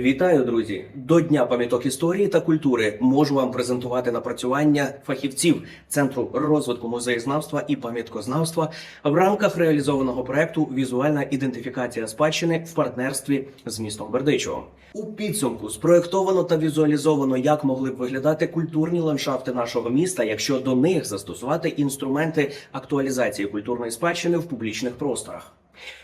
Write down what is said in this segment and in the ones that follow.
Вітаю, друзі! До Дня пам'яток історії та культури можу вам презентувати напрацювання фахівців Центру розвитку музеєзнавства і пам'яткознавства в рамках реалізованого проекту Візуальна ідентифікація спадщини в партнерстві з містом Бердичевом. У підсумку спроєктовано та візуалізовано, як могли б виглядати культурні ландшафти нашого міста, якщо до них застосувати інструменти актуалізації культурної спадщини в публічних просторах.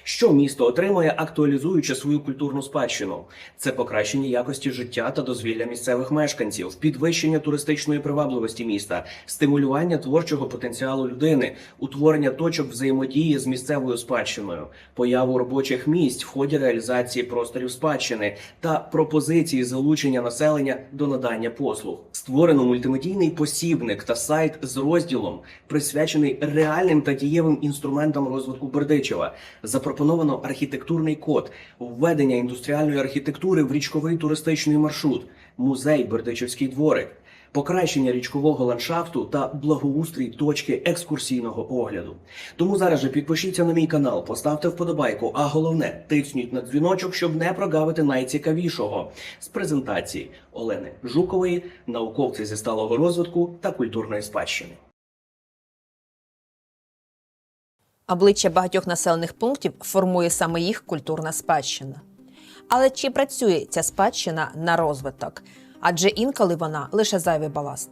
Що місто отримує, актуалізуючи свою культурну спадщину? Це покращення якості життя та дозвілля місцевих мешканців, підвищення туристичної привабливості міста, стимулювання творчого потенціалу людини, утворення точок взаємодії з місцевою спадщиною, появу робочих місць в ході реалізації просторів спадщини та пропозиції залучення населення до надання послуг. Створено мультимедійний посібник та сайт з розділом, присвячений реальним та дієвим інструментам розвитку Бердичева. Запропоновано архітектурний код, введення індустріальної архітектури в річковий туристичний маршрут, музей Бердичівський дворик, покращення річкового ландшафту та благоустрій точки екскурсійного огляду. Тому зараз же підпишіться на мій канал, поставте вподобайку, а головне тисніть на дзвіночок, щоб не прогавити найцікавішого з презентації Олени Жукової, науковці зі сталого розвитку та культурної спадщини. Обличчя багатьох населених пунктів формує саме їх культурна спадщина. Але чи працює ця спадщина на розвиток? Адже інколи вона лише зайвий баласт.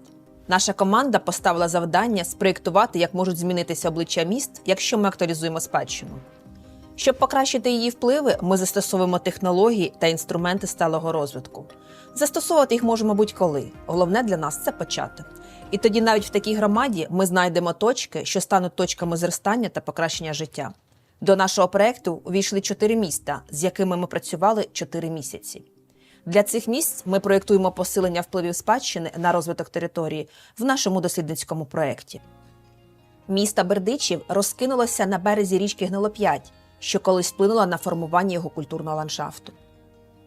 Наша команда поставила завдання спроєктувати, як можуть змінитися обличчя міст, якщо ми актуалізуємо спадщину. Щоб покращити її впливи, ми застосовуємо технології та інструменти сталого розвитку. Застосовувати їх можемо будь-коли. Головне для нас це почати. І тоді, навіть в такій громаді, ми знайдемо точки, що стануть точками зростання та покращення життя. До нашого проекту увійшли чотири міста, з якими ми працювали чотири місяці. Для цих місць ми проєктуємо посилення впливів спадщини на розвиток території в нашому дослідницькому проєкті. Місто Бердичів розкинулося на березі річки Гнилоп'ять, що колись вплинула на формування його культурного ландшафту.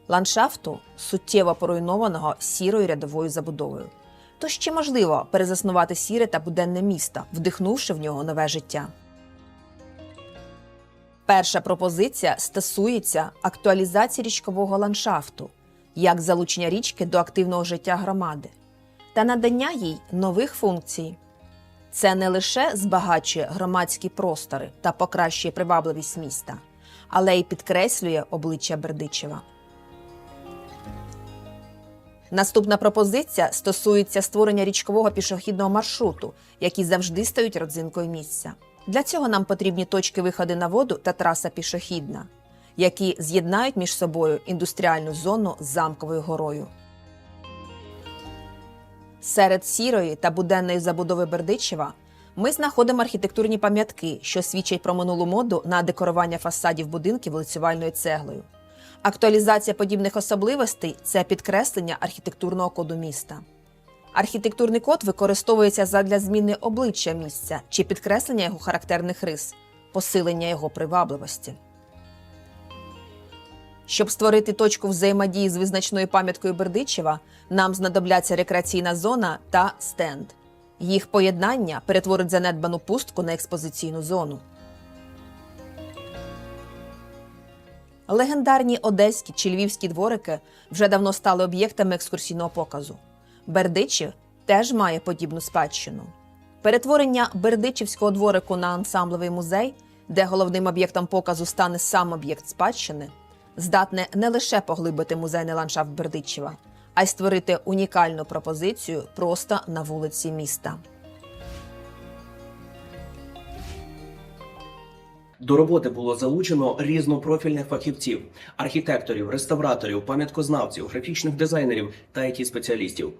Ландшафту суттєво поруйнованого сірою рядовою забудовою. Тож чи можливо перезаснувати сіре та буденне місто, вдихнувши в нього нове життя? Перша пропозиція стосується актуалізації річкового ландшафту, як залучення річки до активного життя громади та надання їй нових функцій. Це не лише збагачує громадські простори та покращує привабливість міста, але й підкреслює обличчя Бердичева. Наступна пропозиція стосується створення річкового пішохідного маршруту, які завжди стають родзинкою місця. Для цього нам потрібні точки виходу на воду та траса пішохідна, які з'єднають між собою індустріальну зону з замковою горою. Серед сірої та буденної забудови Бердичева ми знаходимо архітектурні пам'ятки, що свідчать про минулу моду на декорування фасадів будинків лицювальною цеглою. Актуалізація подібних особливостей це підкреслення архітектурного коду міста. Архітектурний код використовується задля зміни обличчя місця чи підкреслення його характерних рис, посилення його привабливості. Щоб створити точку взаємодії з визначною пам'яткою Бердичева, нам знадобляться рекреаційна зона та стенд. Їх поєднання перетворить занедбану пустку на експозиційну зону. Легендарні одеські чи львівські дворики вже давно стали об'єктами екскурсійного показу. Бердичів теж має подібну спадщину. Перетворення Бердичівського дворику на ансамблевий музей, де головним об'єктом показу стане сам об'єкт спадщини, здатне не лише поглибити музейний ландшафт Бердичева, а й створити унікальну пропозицію просто на вулиці міста. До роботи було залучено різнопрофільних фахівців: архітекторів, реставраторів, пам'яткознавців, графічних дизайнерів та it спеціалістів.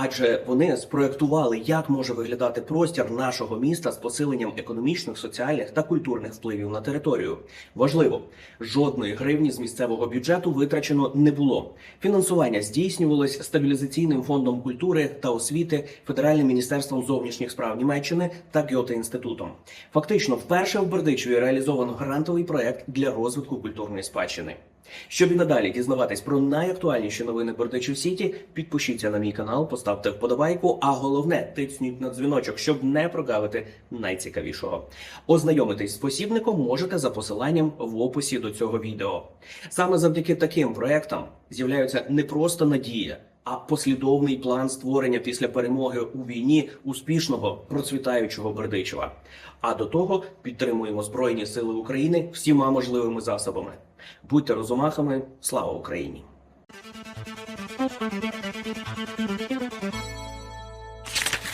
Адже вони спроектували, як може виглядати простір нашого міста з посиленням економічних, соціальних та культурних впливів на територію. Важливо, жодної гривні з місцевого бюджету витрачено не було. Фінансування здійснювалось стабілізаційним фондом культури та освіти, Федеральним міністерством зовнішніх справ Німеччини та Гьоте інститутом. Фактично, вперше в Бердичеві реалізовано грантовий проект для розвитку культурної спадщини. Щоб і надалі дізнаватись про найактуальніші новини Бердичів Сіті, підпишіться на мій канал, поставте вподобайку, а головне тисніть на дзвіночок, щоб не прогавити найцікавішого. Ознайомитись з посібником можете за посиланням в описі до цього відео. Саме завдяки таким проектам з'являються не просто надія, а послідовний план створення після перемоги у війні успішного процвітаючого Бердичева. А до того підтримуємо Збройні Сили України всіма можливими засобами. Будьте розумахами, слава Україні!